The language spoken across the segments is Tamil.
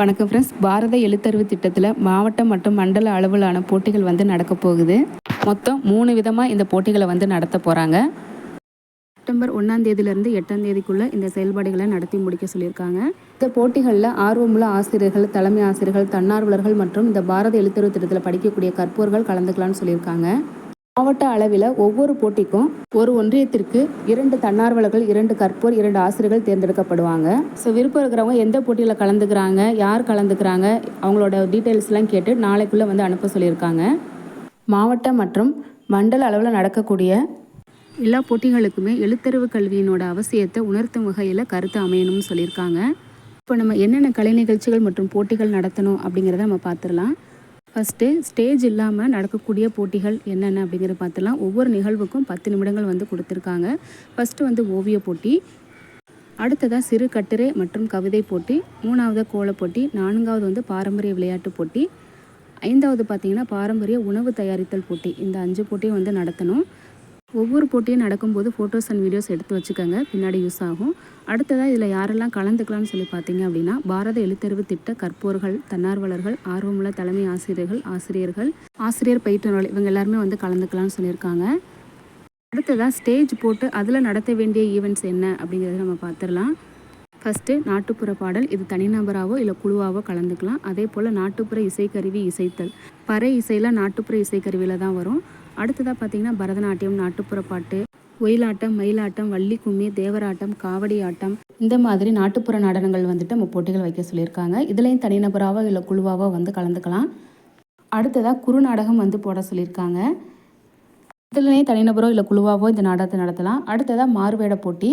வணக்கம் ஃப்ரெண்ட்ஸ் பாரத எழுத்தறிவு திட்டத்தில் மாவட்டம் மற்றும் மண்டல அளவிலான போட்டிகள் வந்து நடக்க போகுது. மொத்தம் மூணு விதமாக இந்த போட்டிகளை வந்து நடத்த போகிறாங்க செப்டம்பர் ஒன்றாம் தேதியிலிருந்து எட்டாம் தேதிக்குள்ளே இந்த செயல்பாடுகளை நடத்தி முடிக்க சொல்லியிருக்காங்க. இந்த போட்டிகளில் ஆர்வமுள்ள ஆசிரியர்கள் தலைமை ஆசிரியர்கள் தன்னார்வலர்கள் மற்றும் இந்த பாரத எழுத்தறிவு திட்டத்தில் படிக்கக்கூடிய கற்போர்கள் கலந்துக்கலாம்னு சொல்லியிருக்காங்க. மாவட்ட அளவில் ஒவ்வொரு போட்டிக்கும் ஒரு ஒன்றியத்திற்கு இரண்டு தன்னார்வலர்கள் இரண்டு கற்போர் இரண்டு ஆசிரியர்கள் தேர்ந்தெடுக்கப்படுவாங்க. ஸோ விருப்பம் இருக்கிறவங்க எந்த போட்டியில் கலந்துக்கிறாங்க யார் கலந்துக்கிறாங்க அவங்களோட டீட்டெயில்ஸ்லாம் கேட்டு நாளைக்குள்ளே வந்து அனுப்ப சொல்லியிருக்காங்க. மாவட்ட மற்றும் மண்டல அளவில் நடக்கக்கூடிய எல்லா போட்டிகளுக்குமே எழுத்தறிவு கல்வியினோட அவசியத்தை உணர்த்தும் வகையில் கருத்து அமையணும்னு சொல்லியிருக்காங்க. இப்போ நம்ம என்னென்ன கலை நிகழ்ச்சிகள் மற்றும் போட்டிகள் நடத்தணும் அப்படிங்கிறத நம்ம பார்த்துடலாம். ஃபஸ்ட்டு ஸ்டேஜ் இல்லாமல் நடக்கக்கூடிய போட்டிகள் என்னென்ன அப்படிங்கிறத பார்த்துலாம். ஒவ்வொரு நிகழ்வுக்கும் பத்து நிமிடங்கள் வந்து கொடுத்துருக்காங்க. ஃபஸ்ட்டு வந்து ஓவிய போட்டி. அடுத்ததாக சிறு கட்டுரை மற்றும் கவிதை போட்டி. மூணாவது கோலப் போட்டி. நான்காவது வந்து பாரம்பரிய விளையாட்டு போட்டி. ஐந்தாவது பார்த்திங்கன்னா பாரம்பரிய உணவு தயாரித்தல் போட்டி. இந்த அஞ்சு போட்டியும் வந்து நடத்தணும். ஒவ்வொரு போட்டியும் நடக்கும்போது ஃபோட்டோஸ் அண்ட் வீடியோஸ் எடுத்து வச்சுக்கோங்க பின்னாடி யூஸ் ஆகும். அடுத்ததாக இதில் யாரெல்லாம் கலந்துக்கலாம்னு சொல்லி பார்த்தீங்க அப்படின்னா பாரத எழுத்தறிவு திட்ட கற்போர்கள் தன்னார்வலர்கள் ஆர்வமுள்ள தலைமை ஆசிரியர்கள் ஆசிரியர்கள் ஆசிரியர் பயிற்றுநர்கள் இவங்க எல்லாருமே வந்து கலந்துக்கலாம்னு சொல்லியிருக்காங்க. அடுத்ததாக ஸ்டேஜ் போட்டு அதில் நடத்த வேண்டிய ஈவெண்ட்ஸ் என்ன அப்படிங்கிறத நம்ம பார்த்துடலாம். ஃபஸ்ட்டு நாட்டுப்புற பாடல் இது தனிநபராகவோ இல்லை குழுவாகவோ கலந்துக்கலாம். அதே போல் நாட்டுப்புற இசைக்கருவி இசைத்தல். பறை இசையில் நாட்டுப்புற இசைக்கருவியில் தான் வரும். அடுத்ததாக பார்த்தீங்கன்னா பரதநாட்டியம் நாட்டுப்புற பாட்டு ஒயிலாட்டம் மயிலாட்டம் வள்ளி கும்மி தேவராட்டம் காவடி ஆட்டம் இந்த மாதிரி நாட்டுப்புற நடனங்கள் வந்துட்டு நம்ம போட்டிகள் வைக்க சொல்லியிருக்காங்க. இதுலேயும் தனிநபராகவோ இல்லை குழுவாகவோ வந்து கலந்துக்கலாம். அடுத்ததாக குறுநாடகம் வந்து போட சொல்லியிருக்காங்க. இதுலேயே தனிநபரோ இல்லை குழுவாவோ இந்த நாடகத்தை நடத்தலாம். அடுத்ததாக மாறுவேட போட்டி.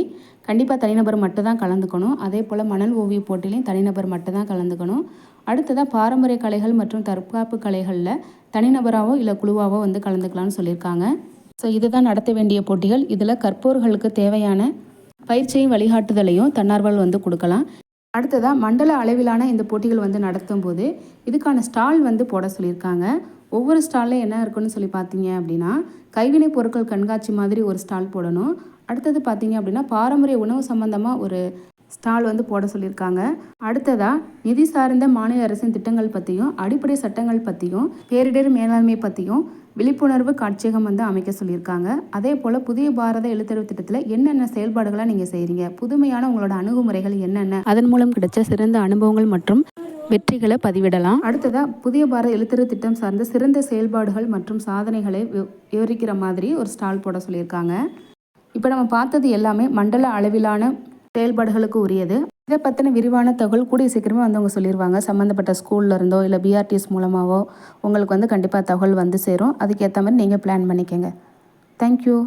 கண்டிப்பாக தனிநபர் மட்டும் தான் கலந்துக்கணும். அதே போல் மணல் ஓவிய போட்டிலையும் தனிநபர் மட்டும் தான் கலந்துக்கணும். அடுத்ததாக பாரம்பரிய கலைகள் மற்றும் தற்காப்பு கலைகளில் தனிநபராகவோ இல்லை குழுவாகவோ வந்து கலந்துக்கலாம்னு சொல்லியிருக்காங்க. ஸோ இதுதான் நடத்த வேண்டிய போட்டிகள். இதில் கற்போர்களுக்கு தேவையான பயிற்சியும் வழிகாட்டுதலையும் தன்னார்வல் வந்து கொடுக்கலாம். அடுத்ததாக மண்டல அளவிலான இந்த போட்டிகள் வந்து நடத்தும் போது இதுக்கான ஸ்டால் வந்து போட சொல்லியிருக்காங்க. ஒவ்வொரு ஸ்டாலில் என்ன இருக்குன்னு சொல்லி பார்த்தீங்க அப்படின்னா கைவினை பொருட்கள் கண்காட்சி மாதிரி ஒரு ஸ்டால் போடணும். அடுத்தது பார்த்தீங்க அப்படின்னா பாரம்பரிய உணவு சம்மந்தமாக ஒரு ஸ்டால் வந்து போட சொல்லியிருக்காங்க. அடுத்ததாக நிதி சார்ந்த மாநில அரசின் திட்டங்கள் பற்றியும் அடிப்படை சட்டங்கள் பற்றியும் பேரிடர் மேலாண்மை பற்றியும் விழிப்புணர்வு காட்சியகம் வந்து அமைக்க சொல்லியிருக்காங்க. அதே போல் புதிய பாரத எழுத்தறிவு திட்டத்தில் என்னென்ன செயல்பாடுகளை நீங்கள் செய்கிறீங்க புதுமையான உங்களோட அணுகுமுறைகள் என்னென்ன? அதன் மூலம் கிடைச்ச சிறந்த அனுபவங்கள் மற்றும் வெற்றிகளை பதிவிடலாம். அடுத்ததாக புதிய பாரத எழுத்தறிவு திட்டம் சார்ந்த சிறந்த செயல்பாடுகள் மற்றும் சாதனைகளை விவரிக்கிற மாதிரி ஒரு ஸ்டால் போட சொல்லியிருக்காங்க. இப்போ நம்ம பார்த்தது எல்லாமே மண்டல அளவிலான செயல்பாடுகளுக்கு உரியது. இதை பற்றின விரிவான தகவல் கூடிய சீக்கிரமே வந்து அவங்க சொல்லிடுவாங்க சம்மந்தப்பட்ட ஸ்கூல்ல இருந்தோ இல்லை பிஆர்டிஎஸ் மூலமாகவோ உங்களுக்கு வந்து கண்டிப்பாக தகவல் வந்து சேரும். அதுக்கேற்ற மாதிரி நீங்கள் பிளான் பண்ணிக்கோங்க. தேங்க்யூ